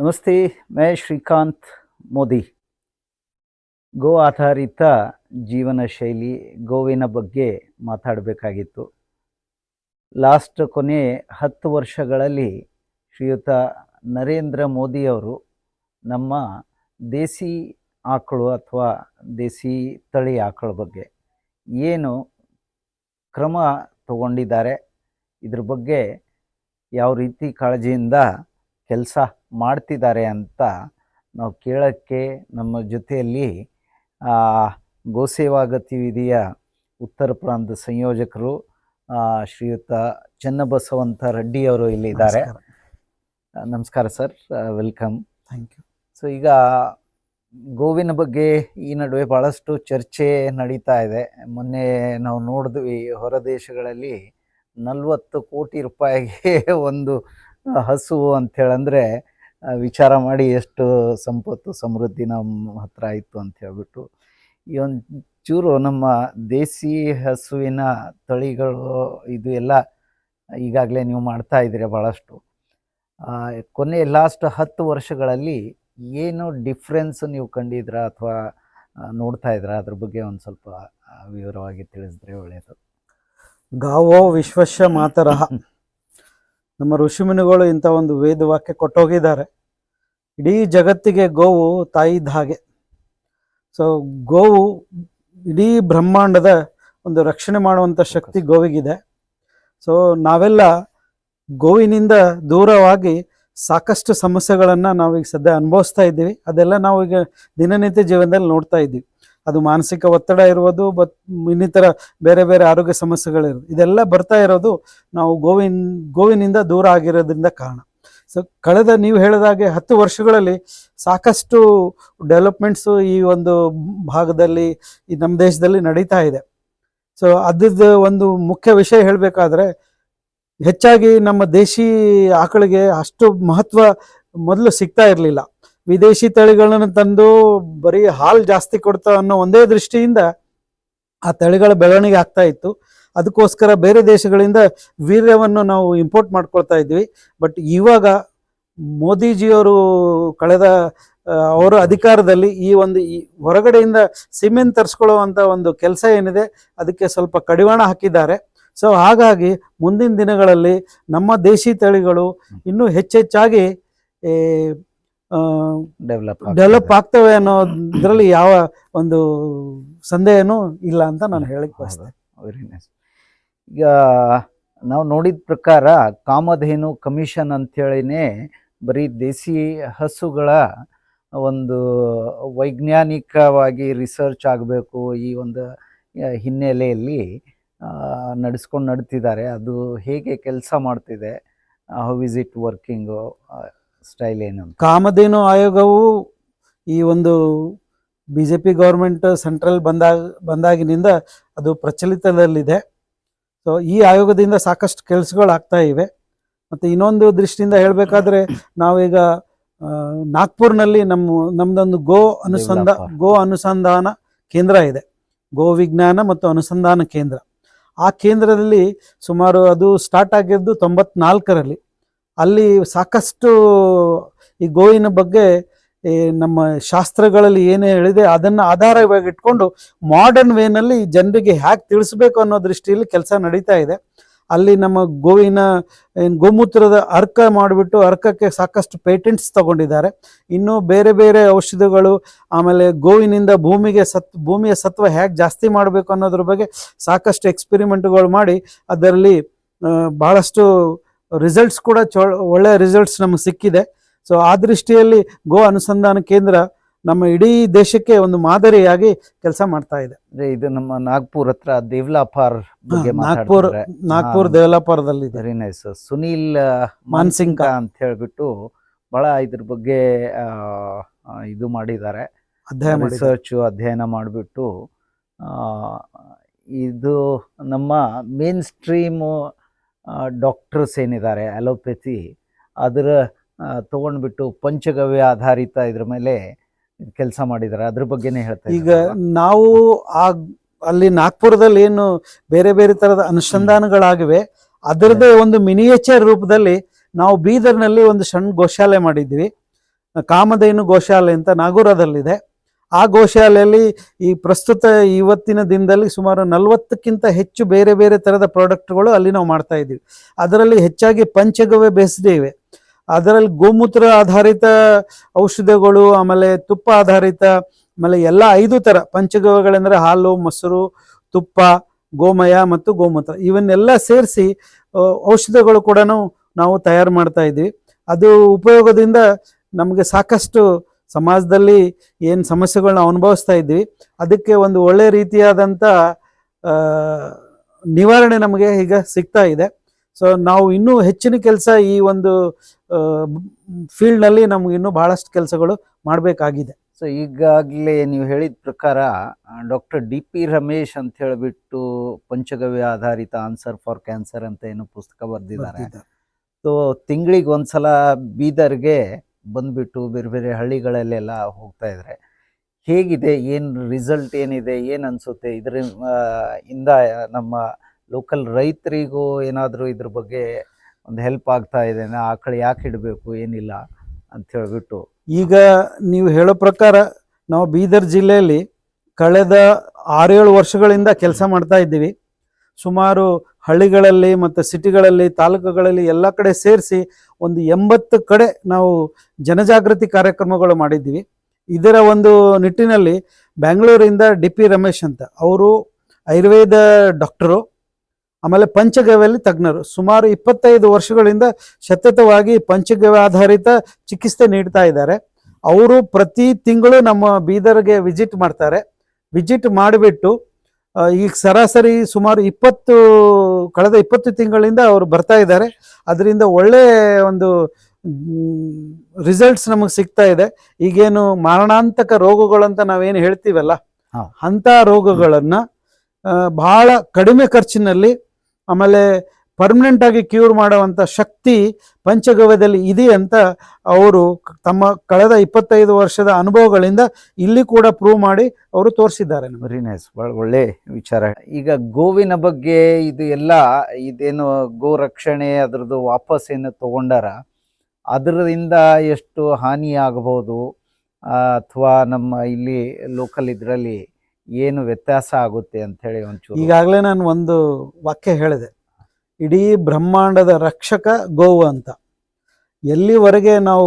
ನಮಸ್ತೆ, ಮೈ ಶ್ರೀಕಾಂತ್ ಮೋದಿ. ಗೋ ಆಧಾರಿತ ಜೀವನ ಶೈಲಿ, ಗೋವಿನ ಬಗ್ಗೆ ಮಾತಾಡಬೇಕಾಗಿತ್ತು. ಲಾಸ್ಟ್ ಕೊನೆ ಹತ್ತು ವರ್ಷಗಳಲ್ಲಿ ಶ್ರೀಯುತ ನರೇಂದ್ರ ಮೋದಿಯವರು ನಮ್ಮ ದೇಸಿ ಆಕಳು ಅಥವಾ ದೇಸಿ ತಳಿ ಆಕಳ ಬಗ್ಗೆ ಏನು ಕ್ರಮ ತಗೊಂಡಿದ್ದಾರೆ, ಇದ್ರ ಬಗ್ಗೆ ಯಾವ ರೀತಿ ಕಾಳಜಿಯಿಂದ ಕೆಲಸ ಮಾಡ್ತಿದ್ದಾರೆ ಅಂತ ನಾವು ಕೇಳೋಕ್ಕೆ ನಮ್ಮ ಜೊತೆಯಲ್ಲಿ ಗೋಸೇವಾ ಗತಿವಿಧಿಯ ಉತ್ತರ ಪ್ರಾಂತ ಸಂಯೋಜಕರು ಶ್ರೀಯುತ ಚನ್ನಬಸವಂತ ರೆಡ್ಡಿಯವರು ಇಲ್ಲಿದ್ದಾರೆ. ಇದ್ದಾರೆ ನಮಸ್ಕಾರ sir welcome. Thank you so ಈಗ ಗೋವಿನ ಬಗ್ಗೆ ಈ ನಡುವೆ ಭಾಳಷ್ಟು ಚರ್ಚೆ ನಡೀತಾ ಇದೆ. ಮೊನ್ನೆ ನಾವು ನೋಡಿದ್ವಿ ಹೊರ ದೇಶಗಳಲ್ಲಿ ನಲವತ್ತು ಕೋಟಿ ರೂಪಾಯಿಗೆ ಒಂದು ಹಸು ಅಂಥೇಳಂದರೆ ವಿಚಾರ ಮಾಡಿ ಎಷ್ಟು ಸಂಪತ್ತು, ಸಮೃದ್ಧಿ ನಮ್ಮ ಹತ್ರ ಆಯಿತು ಅಂತ ಹೇಳ್ಬಿಟ್ಟು ಈ ಒಂದು ಚೂರು ನಮ್ಮ ದೇಸಿ ಹಸುವಿನ ತಳಿಗಳು ಇದು ಎಲ್ಲ ಈಗಾಗಲೇ ನೀವು ಮಾಡ್ತಾ ಇದ್ದೀರಿ ಭಾಳಷ್ಟು ಕೊನೆ ಲಾಸ್ಟ್ ಹತ್ತು ವರ್ಷಗಳಲ್ಲಿ ಏನು ಡಿಫ್ರೆನ್ಸ್ ನೀವು ಕಂಡಿದ್ರ ಅಥವಾ ನೋಡ್ತಾ ಇದ್ರ ಅದ್ರ ಬಗ್ಗೆ ಒಂದು ಸ್ವಲ್ಪ ವಿವರವಾಗಿ ತಿಳಿಸಿದ್ರೆ ಒಳ್ಳೆಯದು ಗಾವೋ ವಿಶ್ವಶ ಮಾತರಹ. ನಮ್ಮ ಋಷಿಮುನಿಗಳು ಇಂಥ ಒಂದು ವೇದವಾಕ್ಯ ಕೊಟ್ಟೋಗಿದ್ದಾರೆ. ಇಡೀ ಜಗತ್ತಿಗೆ ಗೋವು ತಾಯಿ ಇದ್ದ ಹಾಗೆ. ಸೊ ಗೋವು ಇಡೀ ಬ್ರಹ್ಮಾಂಡದ ಒಂದು ರಕ್ಷಣೆ ಮಾಡುವಂಥ ಶಕ್ತಿ ಗೋವಿಗಿದೆ. ಸೊ ನಾವೆಲ್ಲ ಗೋವಿನಿಂದ ದೂರವಾಗಿ ಸಾಕಷ್ಟು ಸಮಸ್ಯೆಗಳನ್ನು ನಾವೀಗ ಸದ್ಯ ಅನುಭವಿಸ್ತಾ ಇದ್ದೀವಿ. ಅದೆಲ್ಲ ನಾವು ಈಗ ದಿನನಿತ್ಯ ಜೀವನದಲ್ಲಿ ನೋಡ್ತಾ ಇದ್ದೀವಿ. ಅದು ಮಾನಸಿಕ ಒತ್ತಡ ಇರುವುದು, ಬತ್ ಇನ್ನಿತರ ಬೇರೆ ಬೇರೆ ಆರೋಗ್ಯ ಸಮಸ್ಯೆಗಳಿರೋದು ಇದೆಲ್ಲ ಬರ್ತಾ ಇರೋದು ನಾವು ಗೋವಿನ, ಗೋವಿನಿಂದ ದೂರ ಆಗಿರೋದ್ರಿಂದ ಕಾರಣ. ಸೊ ಕಳೆದ ನೀವು ಹೇಳಿದಾಗೆ ಹತ್ತು ವರ್ಷಗಳಲ್ಲಿ ಸಾಕಷ್ಟು ಡೆವಲಪ್ಮೆಂಟ್ಸು ಈ ಒಂದು ಭಾಗದಲ್ಲಿ, ಈ ನಮ್ಮ ದೇಶದಲ್ಲಿ ನಡೀತಾ ಇದೆ. ಸೊ ಅದ್ರದ್ದು ಒಂದು ಮುಖ್ಯ ವಿಷಯ ಹೇಳಬೇಕಾದ್ರೆ, ಹೆಚ್ಚಾಗಿ ನಮ್ಮ ದೇಶಿ ಆಕಳಿಗೆ ಅಷ್ಟು ಮಹತ್ವ ಮೊದಲು ಸಿಗ್ತಾ ಇರಲಿಲ್ಲ. ವಿದೇಶಿ ತಳಿಗಳನ್ನು ತಂದು ಬರೀ ಹಾಲು ಜಾಸ್ತಿ ಕೊಡ್ತಾ ಅನ್ನೋ ಒಂದೇ ದೃಷ್ಟಿಯಿಂದ ಆ ತಳಿಗಳ ಬೆಳವಣಿಗೆ ಆಗ್ತಾ ಇತ್ತು. ಅದಕ್ಕೋಸ್ಕರ ಬೇರೆ ದೇಶಗಳಿಂದ ವೀರ್ಯವನ್ನು ನಾವು ಇಂಪೋರ್ಟ್ ಮಾಡ್ಕೊಳ್ತಾ ಇದ್ವಿ. ಬಟ್ ಇವಾಗ ಮೋದಿಜಿಯವರು ಕಳೆದ ಅವರ ಅಧಿಕಾರದಲ್ಲಿ ಈ ಒಂದು ಈ ಹೊರಗಡೆಯಿಂದ ಸಿಮೆಂಟ್ ತರಿಸ್ಕೊಳ್ಳುವಂಥ ಒಂದು ಕೆಲಸ ಏನಿದೆ ಅದಕ್ಕೆ ಸ್ವಲ್ಪ ಕಡಿವಾಣ ಹಾಕಿದ್ದಾರೆ. ಸೊ ಹಾಗಾಗಿ ಮುಂದಿನ ದಿನಗಳಲ್ಲಿ ನಮ್ಮ ದೇಶಿ ತಳಿಗಳು ಇನ್ನೂ ಹೆಚ್ಚೆಚ್ಚಾಗಿ ಡೆವಲಪ್ ಡೆವಲಪ್ ಆಗ್ತವೆ ಅನ್ನೋದ್ರಲ್ಲಿ ಯಾವ ಒಂದು ಸಂದೇಹನೂ ಇಲ್ಲ ಅಂತ ನಾನು ಹೇಳಕ್ ಬಯಸ್ತೇನೆ. ವೆರಿ ನೈಸ್ ಈಗ ನಾವು ನೋಡಿದ ಪ್ರಕಾರ ಕಾಮಧೇನು ಕಮಿಷನ್ ಅಂಥೇಳಿನೇ ಬರೀ ದೇಸಿ ಹಸುಗಳ ಒಂದು ವೈಜ್ಞಾನಿಕವಾಗಿ ರಿಸರ್ಚ್ ಆಗಬೇಕು ಈ ಒಂದು ಹಿನ್ನೆಲೆಯಲ್ಲಿ ನಡೆಸ್ಕೊಂಡು ನಡ್ತಿದ್ದಾರೆ. ಅದು ಹೇಗೆ ಕೆಲಸ ಮಾಡ್ತಿದೆ how is it working style ಏನು? ಕಾಮಧೇನು ಆಯೋಗವು ಈ ಒಂದು B J P government central ಬಂದಾಗ ಬಂದಾಗಿನಿಂದ ಅದು ಪ್ರಚಲಿತದಲ್ಲಿದೆ. ಸೊ ಈ ಆಯೋಗದಿಂದ ಸಾಕಷ್ಟು ಕೆಲಸಗಳು ಆಗ್ತಾ ಇವೆ. ಮತ್ತು ಇನ್ನೊಂದು ದೃಷ್ಟಿಯಿಂದ ಹೇಳಬೇಕಾದ್ರೆ ನಾವೀಗ ನಾಗ್ಪುರ್ನಲ್ಲಿ ನಮ್ಮ ನಮ್ಮದೊಂದು ಗೋ ಅನುಸಂಧ ಗೋ ಅನುಸಂಧಾನ ಕೇಂದ್ರ ಇದೆ. ಗೋ ವಿಜ್ಞಾನ ಮತ್ತು ಅನುಸಂಧಾನ ಕೇಂದ್ರ. ಆ ಕೇಂದ್ರದಲ್ಲಿ ಸುಮಾರು ಅದು ಸ್ಟಾರ್ಟ್ ಆಗಿದ್ದು ತೊಂಬತ್ನಾಲ್ಕರಲ್ಲಿ. ಅಲ್ಲಿ ಸಾಕಷ್ಟು ಈ ಗೋವಿನ ಬಗ್ಗೆ ನಮ್ಮ ಶಾಸ್ತ್ರಗಳಲ್ಲಿ ಏನೇ ಹೇಳಿದೆ ಅದನ್ನು ಆಧಾರವಾಗಿ ಇಟ್ಕೊಂಡು ಮಾಡರ್ನ್ ವೇನಲ್ಲಿ ಜನರಿಗೆ ಹ್ಯಾಕ್ ತಿಳಿಸ್ಬೇಕು ಅನ್ನೋ ದೃಷ್ಟಿಯಲ್ಲಿ ಕೆಲಸ ನಡೀತಾ ಇದೆ. ಅಲ್ಲಿ ನಮ್ಮ ಗೋವಿನ, ಏನ್ ಗೋಮೂತ್ರದ ಅರ್ಕ ಮಾಡಿಬಿಟ್ಟು ಅರ್ಕಕ್ಕೆ ಸಾಕಷ್ಟು ಪೇಟೆಂಟ್ಸ್ ತಗೊಂಡಿದ್ದಾರೆ. ಇನ್ನು ಬೇರೆ ಬೇರೆ ಔಷಧಿಗಳು, ಆಮೇಲೆ ಗೋವಿನಿಂದ ಭೂಮಿಗೆ ಸತ್, ಭೂಮಿಯ ಸತ್ವ ಹೇಗೆ ಜಾಸ್ತಿ ಮಾಡಬೇಕು ಅನ್ನೋದ್ರ ಬಗ್ಗೆ ಸಾಕಷ್ಟು ಎಕ್ಸ್ಪೆರಿಮೆಂಟ್ಗಳು ಮಾಡಿ ಅದರಲ್ಲಿ ಬಹಳಷ್ಟು ರಿಸಲ್ಟ್ಸ್ ಕೂಡ ಚೊ ಒಳ್ಳೆಯ ರಿಸಲ್ಟ್ಸ್ ನಮಗೆ ಸಿಕ್ಕಿದೆ. ಸೊ ಆ ದೃಷ್ಟಿಯಲ್ಲಿ ಗೋ ಅನುಸಂಧಾನ ಕೇಂದ್ರ ನಮ್ಮ ಇಡೀ ದೇಶಕ್ಕೆ ಒಂದು ಮಾದರಿಯಾಗಿ ಕೆಲಸ ಮಾಡ್ತಾ ಇದೆ. ಇದು ನಮ್ಮ ನಾಗ್ಪುರ್ ಹತ್ರ ದೇವ್ಲಾಪಾರ್ ನಾಗ್ಪುರ್ ನಾಗ್ಪುರ್ ದೇವ್ಲಾಪಾರದಲ್ಲಿ ವೆರಿ ನೈಸ್ ಸುನೀಲ್ ಮಾನ್ಸಿಂಗ. ಅಂತ ಹೇಳ್ಬಿಟ್ಟು ಬಹಳ ಇದ್ರ ಬಗ್ಗೆ ಇದು ಮಾಡಿದ್ದಾರೆ. ಅಧ್ಯಯನ. ರಿಸರ್ಚ್ ಅಧ್ಯಯನ ಮಾಡಿಬಿಟ್ಟು ಇದು ನಮ್ಮ ಮೇನ್ ಸ್ಟ್ರೀಮ್ ಡಾಕ್ಟರ್ಸ್ ಏನಿದ್ದಾರೆ ಅಲೋಪತಿ ಅದರ ತೊಗೊಂಡ್ಬಿಟ್ಟು ಪಂಚಗವ್ಯ ಆಧಾರಿತ ಇದ್ರ ಮೇಲೆ ಕೆಲಸ ಮಾಡಿದ್ದಾರೆ. ಅದ್ರ ಬಗ್ಗೆನೇ ಹೇಳ್ತಾರೆ ಈಗ ನಾವು ಆ ಅಲ್ಲಿ ನಾಗ್ಪುರದಲ್ಲಿ ಏನು ಬೇರೆ ಬೇರೆ ತರದ ಅನುಸಂಧಾನಗಳಾಗಿವೆ. ಅದರದೇ ಒಂದು ಮಿನಿಯೇಚರ್ ರೂಪದಲ್ಲಿ ನಾವು ಬೀದರ್ನಲ್ಲಿ ಒಂದು ಸಣ್ಣ ಗೋಶಾಲೆ ಮಾಡಿದ್ವಿ ಕಾಮಧೇನು ಗೋಶಾಲೆ ಅಂತ ನಾಗೂರದಲ್ಲಿದೆ. ಆ ಗೋಶಾಲೆಯಲ್ಲಿ ಈ ಪ್ರಸ್ತುತ ಇವತ್ತಿನ ದಿನದಲ್ಲಿ ಸುಮಾರು ನಲವತ್ತಕ್ಕಿಂತ ಹೆಚ್ಚು ಬೇರೆ ಬೇರೆ ಥರದ ಪ್ರಾಡಕ್ಟ್ಗಳು ಅಲ್ಲಿ ನಾವು ಮಾಡ್ತಾ ಇದ್ದೀವಿ. ಅದರಲ್ಲಿ ಹೆಚ್ಚಾಗಿ ಪಂಚಗವ್ಯ ಬೇಯಿಸದೇ ಇವೆ. ಅದರಲ್ಲಿ ಗೋಮೂತ್ರ ಆಧಾರಿತ ಔಷಧಗಳು, ಆಮೇಲೆ ತುಪ್ಪ ಆಧಾರಿತ, ಆಮೇಲೆ ಎಲ್ಲ ಐದು ಥರ ಪಂಚಗವ್ಯಗಳೆಂದರೆ ಹಾಲು, ಮೊಸರು, ತುಪ್ಪ, ಗೋಮಯ ಮತ್ತು ಗೋಮೂತ್ರ. ಇವನ್ನೆಲ್ಲ ಸೇರಿಸಿ ಔಷಧಗಳು ಕೂಡ ನಾವು ತಯಾರು ಮಾಡ್ತಾ ಇದ್ದೀವಿ. ಅದು ಉಪಯೋಗದಿಂದ ನಮಗೆ ಸಾಕಷ್ಟು ಸಮಾಜದಲ್ಲಿ ಏನು ಸಮಸ್ಯೆಗಳನ್ನ ಅನುಭವಿಸ್ತಾ ಇದ್ವಿ ಅದಕ್ಕೆ ಒಂದು ಒಳ್ಳೆ ರೀತಿಯಾದಂಥ ನಿವಾರಣೆ ನಮಗೆ ಈಗ ಸಿಗ್ತಾ ಇದೆ. ಸೊ ನಾವು ಇನ್ನೂ ಹೆಚ್ಚಿನ ಕೆಲಸ ಈ ಒಂದು ಫೀಲ್ಡ್ನಲ್ಲಿ ನಮ್ಗೆ ಇನ್ನೂ ಬಹಳಷ್ಟು ಕೆಲಸಗಳು ಮಾಡಬೇಕಾಗಿದೆ. ಸೊ ಈಗಾಗಲೇ ನೀವು ಹೇಳಿದ ಪ್ರಕಾರ ಡಾಕ್ಟರ್ ಡಿ ಪಿ ರಮೇಶ್ ಅಂತ ಹೇಳಿಬಿಟ್ಟು ಪಂಚಗವ್ಯ ಆಧಾರಿತ ಆನ್ಸರ್ ಫಾರ್ ಕ್ಯಾನ್ಸರ್ ಅಂತ ಏನು ಪುಸ್ತಕ ಬರೆದಿದ್ದಾರೆ. ಸೊ ತಿಂಗಳಿಗೆ ಒಂದ್ಸಲ ಬೀದರ್ಗೆ ಬಂದ್ಬಿಟ್ಟು ಬೇರೆ ಬೇರೆ ಹಳ್ಳಿಗಳಲ್ಲೆಲ್ಲ ಹೋಗ್ತಾ ಇದ್ದಾರೆ ಹೇಗಿದೆ? ಏನು ರಿಸಲ್ಟ್ ಏನಿದೆ? ಏನು ಅನಿಸುತ್ತೆ? ಇದ್ರ ಇಂದ ನಮ್ಮ ಲೋಕಲ್ ರೈತರಿಗೂ ಏನಾದರೂ ಇದ್ರ ಬಗ್ಗೆ ಒಂದು ಹೆಲ್ಪ್ ಆಗ್ತಾ ಇದೆ ಆಕಳು ಯಾಕೆ ಇಡಬೇಕು? ಏನಿಲ್ಲ ಅಂತ ಹೇಳಿಬಿಟ್ಟು. ಈಗ ನೀವು ಹೇಳೋ ಪ್ರಕಾರ ನಾವು ಬೀದರ್ ಜಿಲ್ಲೆಯಲ್ಲಿ ಕಳೆದ ಆರೇಳು ವರ್ಷಗಳಿಂದ ಕೆಲಸ ಮಾಡ್ತಾ ಇದ್ದೀವಿ. ಸುಮಾರು ಹಳ್ಳಿಗಳಲ್ಲಿ ಮತ್ತು ಸಿಟಿಗಳಲ್ಲಿ, ತಾಲೂಕುಗಳಲ್ಲಿ ಎಲ್ಲ ಕಡೆ ಸೇರಿಸಿ ಒಂದು ಎಂಬತ್ತು ಕಡೆ ನಾವು ಜನಜಾಗೃತಿ ಕಾರ್ಯಕ್ರಮಗಳು ಮಾಡಿದ್ದೀವಿ. ಇದರ ಒಂದು ನಿಟ್ಟಿನಲ್ಲಿ ಬೆಂಗಳೂರಿಂದ ಡಿ ಪಿ ರಮೇಶ್ ಅಂತ, ಅವರು ಆಯುರ್ವೇದ ಡಾಕ್ಟರು, ಆಮೇಲೆ ಪಂಚಗವ್ಯಲ್ಲಿ ತಜ್ಞರು. ಸುಮಾರು ಇಪ್ಪತ್ತೈದು ವರ್ಷಗಳಿಂದ ಸತತವಾಗಿ ಪಂಚಗವ್ಯ ಆಧಾರಿತ ಚಿಕಿತ್ಸೆ ನೀಡ್ತಾ ಇದ್ದಾರೆ. ಅವರು ಪ್ರತಿ ತಿಂಗಳು ನಮ್ಮ ಬೀದರ್ಗೆ ವಿಸಿಟ್ ಮಾಡ್ತಾರೆ. ವಿಸಿಟ್ ಮಾಡಿಬಿಟ್ಟು ಈಗ ಸರಾಸರಿ ಸುಮಾರು ಇಪ್ಪತ್ತು ಕಳೆದ ಇಪ್ಪತ್ತು ತಿಂಗಳಿಂದ ಅವರು ಬರ್ತಾ ಇದ್ದಾರೆ ಅದರಿಂದ ಒಳ್ಳೆ ಒಂದು ರಿಸಲ್ಟ್ಸ್ ನಮಗೆ ಸಿಗ್ತಾ ಇದೆ ಈಗೇನು ಮಾರಣಾಂತಕ ರೋಗಗಳಂತ ನಾವೇನು ಹೇಳ್ತೀವಲ್ಲ. ಅಂಥ ರೋಗಗಳನ್ನು ಬಹಳ ಕಡಿಮೆ ಖರ್ಚಿನಲ್ಲಿ ಆಮೇಲೆ ಪರ್ಮನೆಂಟ್ ಆಗಿ ಕ್ಯೂರ್ ಮಾಡುವಂತ ಶಕ್ತಿ ಪಂಚಗವ್ಯದಲ್ಲಿ ಇದೆ ಅಂತ ಅವರು ತಮ್ಮ ಕಳೆದ ಇಪ್ಪತ್ತೈದು ವರ್ಷದ ಅನುಭವಗಳಿಂದ ಇಲ್ಲಿ ಕೂಡ ಪ್ರೂವ್ ಮಾಡಿ ಅವರು ತೋರಿಸಿದ್ದಾರೆ ವೆರಿ ನೈಸ್ ಭಾಳ ಒಳ್ಳೆ ವಿಚಾರ. ಈಗ ಗೋವಿನ ಬಗ್ಗೆ ಇದು ಎಲ್ಲ ಇದೇನು ಗೋ ರಕ್ಷಣೆ ಅದ್ರದ್ದು ವಾಪಸ್ ಏನು ತಗೊಂಡಾರ ಅದರಿಂದ ಎಷ್ಟು ಹಾನಿ ಆಗಬಹುದು ಅಥವಾ ನಮ್ಮ ಇಲ್ಲಿ ಲೋಕಲ್ ಇದರಲ್ಲಿ ಏನು ವ್ಯತ್ಯಾಸ ಆಗುತ್ತೆ ಅಂತ ಹೇಳಿ ಒಂಚೂರು. ಈಗಾಗಲೇ ನಾನು ಒಂದು ವಾಕ್ಯ ಹೇಳಿದೆ. ಇಡೀ ಬ್ರಹ್ಮಾಂಡದ ರಕ್ಷಕ ಗೋವು ಅಂತ. ಎಲ್ಲಿವರೆಗೆ ನಾವು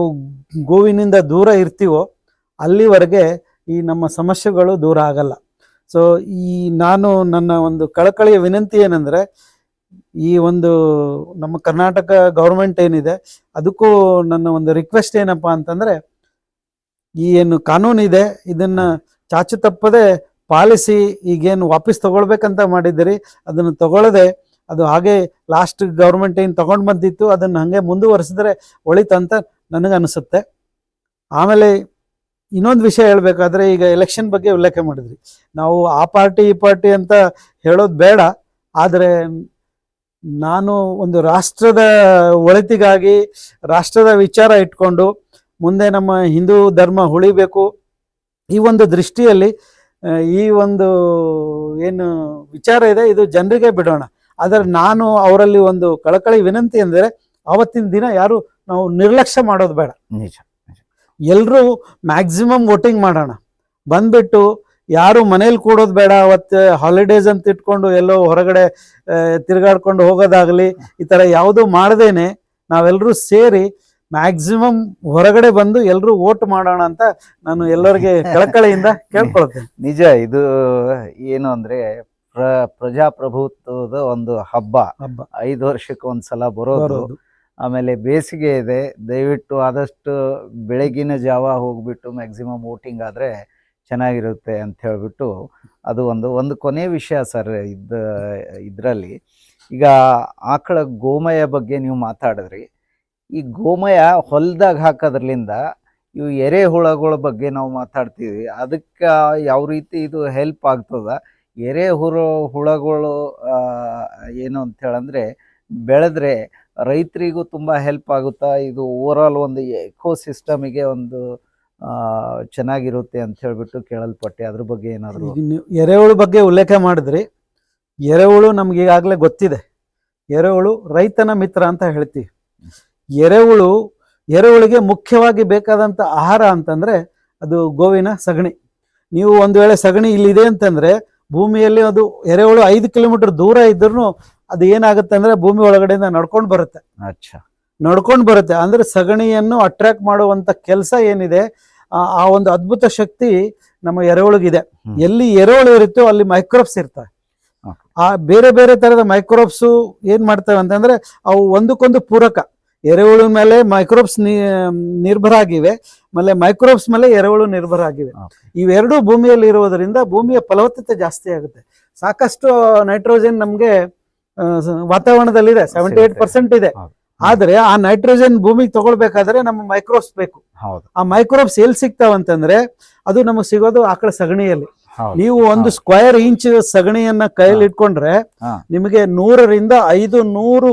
ಗೋವಿನಿಂದ ದೂರ ಇರ್ತೀವೋ ಅಲ್ಲಿವರೆಗೆ ಈ ನಮ್ಮ ಸಮಸ್ಯೆಗಳು ದೂರ ಆಗಲ್ಲ. ಸೊ ಈ ನಾನು ನನ್ನ ಒಂದು ಕಳಕಳಿಯ ವಿನಂತಿ ಏನಂದ್ರೆ, ಈ ಒಂದು ನಮ್ಮ ಕರ್ನಾಟಕ ಗೌರ್ಮೆಂಟ್ ಏನಿದೆ, ಅದಕ್ಕೂ ನನ್ನ ಒಂದು ರಿಕ್ವೆಸ್ಟ್ ಏನಪ್ಪ ಅಂತಂದ್ರೆ, ಈ ಏನು ಕಾನೂನಿದೆ ಇದನ್ನ ಚಾಚು ತಪ್ಪದೆ ಪಾಲಿಸಿ ಈಗೇನು ವಾಪಸ್ ತಗೊಳ್ಬೇಕಂತ ಮಾಡಿದ್ದೀರಿ, ಅದನ್ನು ತಗೊಳ್ಳದೆ ಅದು ಹಾಗೆ ಲಾಸ್ಟ್ ಗೌರ್ಮೆಂಟ್ ಏನು ತಗೊಂಡು ಬಂದಿತ್ತು, ಅದನ್ನು ಹಾಗೆ ಮುಂದುವರಿಸಿದ್ರೆ ಒಳಿತಂತ ನನಗೆ ಅನಿಸುತ್ತೆ ಆಮೇಲೆ ಇನ್ನೊಂದು ವಿಷಯ ಹೇಳಬೇಕಾದ್ರೆ, ಈಗ ಎಲೆಕ್ಷನ್ ಬಗ್ಗೆ ಉಲ್ಲೇಖ ಮಾಡಿದ್ರಿ. ನಾವು ಆ ಪಾರ್ಟಿ ಈ ಪಾರ್ಟಿ ಅಂತ ಹೇಳೋದು ಬೇಡ, ಆದರೆ ನಾನು ಒಂದು ರಾಷ್ಟ್ರದ ಒಳಿತಿಗಾಗಿ, ರಾಷ್ಟ್ರದ ವಿಚಾರ ಇಟ್ಕೊಂಡು ಮುಂದೆ ನಮ್ಮ ಹಿಂದೂ ಧರ್ಮ ಉಳಿಬೇಕು, ಈ ಒಂದು ದೃಷ್ಟಿಯಲ್ಲಿ, ಈ ಒಂದು ಏನು ವಿಚಾರ ಇದೆ, ಇದು ಜನರಿಗೆ ಬಿಡೋಣ. ಆದರೆ ನಾನು ಅವರಲ್ಲಿ ಒಂದು ಕಳಕಳಿ ವಿನಂತಿ ಅಂದರೆ ಆವತ್ತಿನ ದಿನ ಯಾರು ನಾವು ನಿರ್ಲಕ್ಷ್ಯ ಮಾಡೋದು ಬೇಡ. ನಿಜ ಎಲ್ಲರೂ ಮ್ಯಾಕ್ಸಿಮಮ್ ವೋಟಿಂಗ್ ಮಾಡೋಣ. ಬಂದ್ಬಿಟ್ಟು ಯಾರು ಮನೇಲಿ ಕೂಡೋದು ಬೇಡ ಅವತ್ತು ಹಾಲಿಡೇಸ್ ಅಂತ ಇಟ್ಕೊಂಡು ಎಲ್ಲೋ ಹೊರಗಡೆ ತಿರುಗಾಡ್ಕೊಂಡು ಹೋಗೋದಾಗಲಿ ಈ ಥರ ಯಾವುದು ಮಾಡದೇನೆ ನಾವೆಲ್ಲರೂ ಸೇರಿ ಮ್ಯಾಕ್ಸಿಮಮ್ ಹೊರಗಡೆ ಬಂದು ಎಲ್ಲರೂ ವೋಟ್ ಮಾಡೋಣ ಅಂತ ನಾನು ಎಲ್ಲರಿಗೆ ಕಳಕಳಿಯಿಂದ ಕೇಳ್ಕೊಳ್ತೇನೆ. ನಿಜ ಇದು ಏನು ಅಂದ್ರೆ ಪ್ರ ಪ್ರಜಾಪ್ರಭುತ್ವದ ಒಂದು ಹಬ್ಬ. ಹಬ್ಬ. ಐದು ವರ್ಷಕ್ಕೆ ಒಂದ್ಸಲ ಬರೋದು. ಬರೋದು. ಆಮೇಲೆ ಬೇಸಿಗೆ ಇದೆ. ದಯವಿಟ್ಟು ಆದಷ್ಟು ಬೆಳಗಿನ ಜಾವ ಹೋಗ್ಬಿಟ್ಟು ಮ್ಯಾಕ್ಸಿಮಮ್ ವೋಟಿಂಗ್ ಆದರೆ ಚೆನ್ನಾಗಿರುತ್ತೆ ಅಂತ ಹೇಳ್ಬಿಟ್ಟು ಅದು ಒಂದು ಒಂದು ಕೊನೆ ವಿಷಯ ಸರ್ ಇದ್ದ ಇದರಲ್ಲಿ. ಈಗ ಆಕಳ ಗೋಮಯ ಬಗ್ಗೆ ನೀವು ಮಾತಾಡಿದ್ರಿ. ಈ ಗೋಮಯ ಹೊಲ್ದಾಗ ಹಾಕೋದ್ರಲಿಂದ ಇವು ಎರೆಹುಳಗಳ ಬಗ್ಗೆ ನಾವು ಮಾತಾಡ್ತೀವಿ. ಅದಕ್ಕೆ ಯಾವ ರೀತಿ ಇದು ಹೆಲ್ಪ್ ಆಗ್ತದ? ಎರೆಹುಳ ಹುಳಗಳು ಏನು ಅಂತ ಹೇಳಂದ್ರೆ ಬೆಳೆದ್ರೆ ರೈತರಿಗೂ ತುಂಬ ಹೆಲ್ಪ್ ಆಗುತ್ತಾ? ಇದು ಓವರ್ ಆಲ್ ಒಂದು ಎಕೋ ಸಿಸ್ಟಮಿಗೆ ಒಂದು ಚೆನ್ನಾಗಿರುತ್ತೆ ಅಂತ ಹೇಳ್ಬಿಟ್ಟು ಕೇಳಲ್ಪಟ್ಟೆ. ಅದ್ರ ಬಗ್ಗೆ ಏನಾದರೂ? ಎರೆಹುಳು ಬಗ್ಗೆ ಉಲ್ಲೇಖ ಮಾಡಿದ್ರಿ. ಎರೆಹುಳು ನಮ್ಗೆ ಈಗಾಗಲೇ ಗೊತ್ತಿದೆ. ಎರೆಹುಳು ರೈತನ ಮಿತ್ರ ಅಂತ ಹೇಳ್ತೀವಿ. ಎರೆಹುಳು, ಎರೆಹುಳಿಗೆ ಮುಖ್ಯವಾಗಿ ಬೇಕಾದಂಥ ಆಹಾರ ಅಂತಂದ್ರೆ ಅದು ಗೋವಿನ ಸಗಣಿ. ನೀವು ಒಂದು ವೇಳೆ ಸಗಣಿ ಇಲ್ಲಿದೆ ಅಂತಂದ್ರೆ ಭೂಮಿಯಲ್ಲಿ ಅದು ಎರೆಹುಳು ಐದು ಕಿಲೋಮೀಟರ್ ದೂರ ಇದ್ರೂ ಅದು ಏನಾಗುತ್ತೆ ಅಂದ್ರೆ ಭೂಮಿ ಒಳಗಡೆಯಿಂದ ನಡ್ಕೊಂಡು ಬರುತ್ತೆ. ಅಚ್ಚಾ. ನಡ್ಕೊಂಡು ಬರುತ್ತೆ. ಅಂದ್ರೆ ಸಗಣಿಯನ್ನು ಅಟ್ರಾಕ್ಟ್ ಮಾಡುವಂತ ಕೆಲಸ ಏನಿದೆ ಆ- ಒಂದು ಅದ್ಭುತ ಶಕ್ತಿ ನಮ್ಮ ಎರೆಹುಳುಗಿದೆ. ಎಲ್ಲಿ ಎರೆಹುಳು ಇರುತ್ತೋ ಅಲ್ಲಿ ಮೈಕ್ರೋಬ್ಸ್ ಇರ್ತವೆ. ಆ ಬೇರೆ ಬೇರೆ ತರದ ಮೈಕ್ರೋಬ್ಸ್ ಏನ್ ಮಾಡ್ತವೆ ಅಂತಂದ್ರೆ ಅವು ಒಂದಕ್ಕೊಂದು ಪೂರಕ. ಎರೆಹುಳು ಮೇಲೆ ಮೈಕ್ರೋಬ್ಸ್ ನಿರ್ಭರ ಆಗಿವೆ. ಆಮೇಲೆ ಮೈಕ್ರೋಬ್ಸ್ ಮೇಲೆ ಎರೆಹುಳು ನಿರ್ಭರ ಆಗಿವೆ. ಇವೆರಡೂ ಭೂಮಿಯಲ್ಲಿ ಇರುವುದರಿಂದ ಭೂಮಿಯ ಫಲವತ್ತತೆ ಜಾಸ್ತಿ ಆಗುತ್ತೆ. ಸಾಕಷ್ಟು ನೈಟ್ರೋಜನ್ ನಮ್ಗೆ ವಾತಾವರಣದಲ್ಲಿ ಇದೆ ವಾತಾವರಣದಲ್ಲಿದೆ. ಸೆವೆಂಟಿ ಏಟ್ ಪರ್ಸೆಂಟ್ ಇದೆ. ಆದ್ರೆ ಆ ನೈಟ್ರೋಜನ್ ಭೂಮಿಗೆ ತಗೊಳ್ಬೇಕಾದ್ರೆ ನಮ್ಮ ಮೈಕ್ರೋಬ್ಸ್ ಬೇಕು. ಆ ಮೈಕ್ರೋಬ್ಸ್ ಎಲ್ಲಿ ಸಿಗ್ತಾವಂತಂದ್ರೆ ಅದು ನಮಗೆ ಸಿಗೋದು ಆಕಳ ಸಗಣಿಯಲ್ಲಿ. ನೀವು ಒಂದು. ಸ್ಕ್ವೇರ್ ಇಂಚ್ ಸಗಣಿಯನ್ನ ಕೈಯಲ್ಲಿ ಇಟ್ಕೊಂಡ್ರೆ ನಿಮಗೆ ನೂರರಿಂದ ಐದು ನೂರು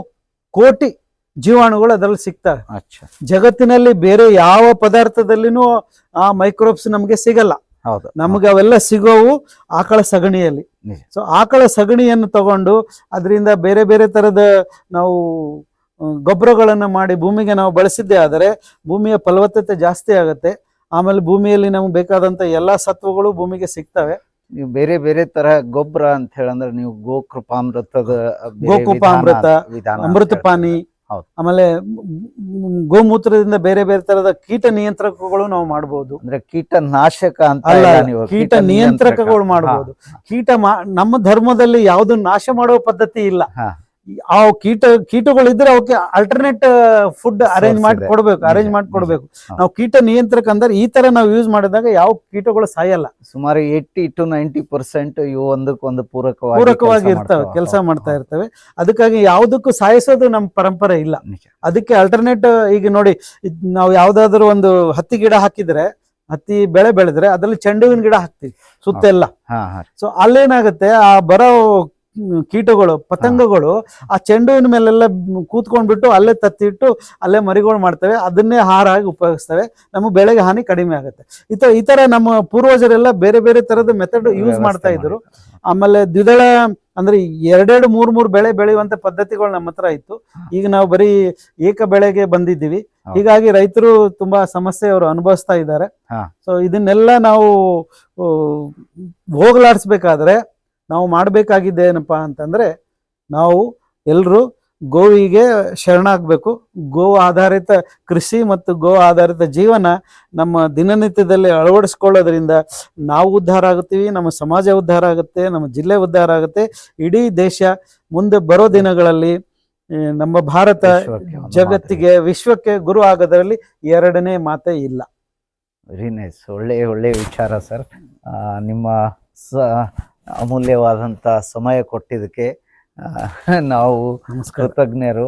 ಕೋಟಿ ಜೀವಾಣುಗಳು ಅದರಲ್ಲಿ ಸಿಗ್ತವೆ. ಜಗತ್ತಿನಲ್ಲಿ ಬೇರೆ ಯಾವ ಪದಾರ್ಥದಲ್ಲಿನೂ ಆ ಮೈಕ್ರೋಬ್ಸ್ ನಮಗೆ ಸಿಗಲ್ಲ. ಹೌದು. ನಮಗೆ ಅವೆಲ್ಲ ಸಿಗೋವು ಆಕಳ ಸಗಣಿಯಲ್ಲಿ. ಸೊ ಆಕಳ ಸಗಣಿಯನ್ನು ತಗೊಂಡು ಅದರಿಂದ ಬೇರೆ ಬೇರೆ ತರದ ನಾವು ಗೊಬ್ಬರಗಳನ್ನು ಮಾಡಿ ಭೂಮಿಗೆ ನಾವು ಬಳಸಿದ್ದೇ ಆದರೆ ಭೂಮಿಯ ಫಲವತ್ತತೆ ಜಾಸ್ತಿ ಆಗುತ್ತೆ. ಆಮೇಲೆ ಭೂಮಿಯಲ್ಲಿ ನಮ್ಗೆ ಬೇಕಾದಂತ ಎಲ್ಲಾ ಸತ್ವಗಳು ಭೂಮಿಗೆ ಸಿಗ್ತವೆ. ನೀವು ಬೇರೆ ಬೇರೆ ತರ ಗೊಬ್ಬರ ಅಂತ ಹೇಳಂದ್ರೆ ನೀವು ಗೋಕೃಪಾಮೃತದ ಗೋಕೃಪಾಮೃತ, ವಿಧಾನ- ಆಮೇಲೆ ಗೋಮೂತ್ರದಿಂದ ಬೇರೆ ಬೇರೆ ತರದ ಕೀಟ ನಿಯಂತ್ರಕಗಳು ನಾವು ಮಾಡಬಹುದು ಅಂದ್ರೆ ಕೀಟ ನಾಶಕ ಅಂತ ಕೀಟ ನಿಯಂತ್ರಕಗಳು ಮಾಡಬಹುದು ಕೀಟ ಮಾ- ನಮ್ಮ ಧರ್ಮದಲ್ಲಿ ಯಾವ್ದು ನಾಶ ಮಾಡುವ ಪದ್ಧತಿ ಇಲ್ಲ. ಆ ಕೀಟ ಕೀಟಗಳಿದ್ರೆ ಅವಕ್ಕೆ ಅಲ್ಟರ್ನೇಟ್ ಫುಡ್ ಅರೇಂಜ್ ಮಾಡಿ. ಕೊಡ್ಬೇಕು ಅರೇಂಜ್ ಮಾಡಿ. ಕೊಡ್ಬೇಕು. ನಾವು ಕೀಟ ನಿಯಂತ್ರಕ ಅಂದ್ರೆ ಈ ತರ ನಾವು ಯೂಸ್ ಮಾಡಿದಾಗ ಯಾವ ಕೀಟಗಳು ಸಾಯಲ್ಲ. ಸುಮಾರು ಏಯ್ಟಿ ಟು ನೈಂಟಿ ಪರ್ಸೆಂಟ್ ಇವು ಒಂದಕ್ಕೊಂದು ಪೂರಕವಾಗಿ ಪೂರಕವಾಗಿ ಇರ್ತವೆ ಕೆಲಸ ಮಾಡ್ತಾ ಇರ್ತವೆ. ಅದಕ್ಕಾಗಿ ಯಾವುದಕ್ಕೂ ಸಾಯಿಸೋದು ನಮ್ಮ ಪರಂಪರೆ ಇಲ್ಲ. ಅದಕ್ಕೆ ಅಲ್ಟರ್ನೇಟ್ ಈಗ ನೋಡಿ ನಾವು ಯಾವ್ದಾದ್ರು ಒಂದು ಹತ್ತಿ ಗಿಡ ಹಾಕಿದ್ರೆ ಹತ್ತಿ ಬೆಳೆ ಬೆಳೆದ್ರೆ ಅದ್ರಲ್ಲಿ ಚೆಂಡು ಹೂವಿನ ಗಿಡ ಹಾಕ್ತಿವಿ. ಸುತ್ತೆಲ್ಲ. ಸೊ ಅಲ್ಲೇನಾಗುತ್ತೆ ಆ ಬರೋ ಕೀಟಗಳು ಪತಂಗಗಳು ಆ ಚೆಂಡುವಿನ ಮೇಲೆಲ್ಲ ಕೂತ್ಕೊಂಡ್ಬಿಟ್ಟು ಅಲ್ಲೇ ತತ್ತಿಟ್ಟು ಅಲ್ಲೇ ಮರಿಗಳು ಮಾಡ್ತವೆ. ಅದನ್ನೇ ಹಾರ ಆಗಿ ಉಪಯೋಗಿಸ್ತವೆ. ನಮ್ಮ ಬೆಳೆಗೆ ಹಾನಿ ಕಡಿಮೆ ಆಗುತ್ತೆ. ಈ ತರ ಈ ತರ ನಮ್ಮ ಪೂರ್ವಜರೆಲ್ಲ ಬೇರೆ ಬೇರೆ ತರದ ಮೆಥಡ್ ಯೂಸ್ ಮಾಡ್ತಾ ಇದ್ರು. ಆಮೇಲೆ ದ್ವಿದಳ ಅಂದ್ರೆ ಎರಡೆರಡು ಮೂರ್ ಮೂರ್ ಬೆಳೆ ಬೆಳೆಯುವಂತ ಪದ್ಧತಿಗಳು ನಮ್ಮ ಹತ್ರ ಇತ್ತು. ಈಗ ನಾವು ಬರೀ ಏಕ ಬೆಳೆಗೆ ಬಂದಿದ್ದೀವಿ. ಹೀಗಾಗಿ ರೈತರು ತುಂಬಾ ಸಮಸ್ಯೆ ಅವರು ಅನುಭವಿಸ್ತಾ ಇದ್ದಾರೆ. ಸೊ ಇದನ್ನೆಲ್ಲ ನಾವು ಹೋಗಲಾಡಿಸ್ಬೇಕಾದ್ರೆ ನಾವು ಮಾಡಬೇಕಾಗಿದ್ದೇನಪ್ಪ ಅಂತಂದ್ರೆ ನಾವು ಎಲ್ಲರೂ ಗೋವಿಗೆ ಶರಣಾಗಬೇಕು ಗೋ ಆಧಾರಿತ ಕೃಷಿ ಮತ್ತು ಗೋ ಆಧಾರಿತ ಜೀವನ ನಮ್ಮ ದಿನನಿತ್ಯದಲ್ಲಿ ಅಳವಡಿಸ್ಕೊಳ್ಳೋದ್ರಿಂದ ನಾವು ಉದ್ಧಾರ ಆಗುತ್ತೀವಿ ನಮ್ಮ ಸಮಾಜ ಉದ್ಧಾರ ಆಗುತ್ತೆ ನಮ್ಮ ಜಿಲ್ಲೆ ಉದ್ಧಾರ ಆಗುತ್ತೆ. ಇಡೀ ದೇಶ ಮುಂದೆ ಬರೋ ದಿನಗಳಲ್ಲಿ ನಮ್ಮ ಭಾರತ ಜಗತ್ತಿಗೆ ವಿಶ್ವಕ್ಕೆ ಗುರು ಆಗೋದರಲ್ಲಿ ಎರಡನೇ ಮಾತೇ ಇಲ್ಲ. ವೆರಿ ನೈಸ್ ಒಳ್ಳೆ ಒಳ್ಳೆ ವಿಚಾರ ಸರ್. ನಿಮ್ಮ ಸ ಅಮೂಲ್ಯವಾದಂಥ ಸಮಯ ಕೊಟ್ಟಿದ್ದಕ್ಕೆ ನಾವು ಕೃತಜ್ಞರು.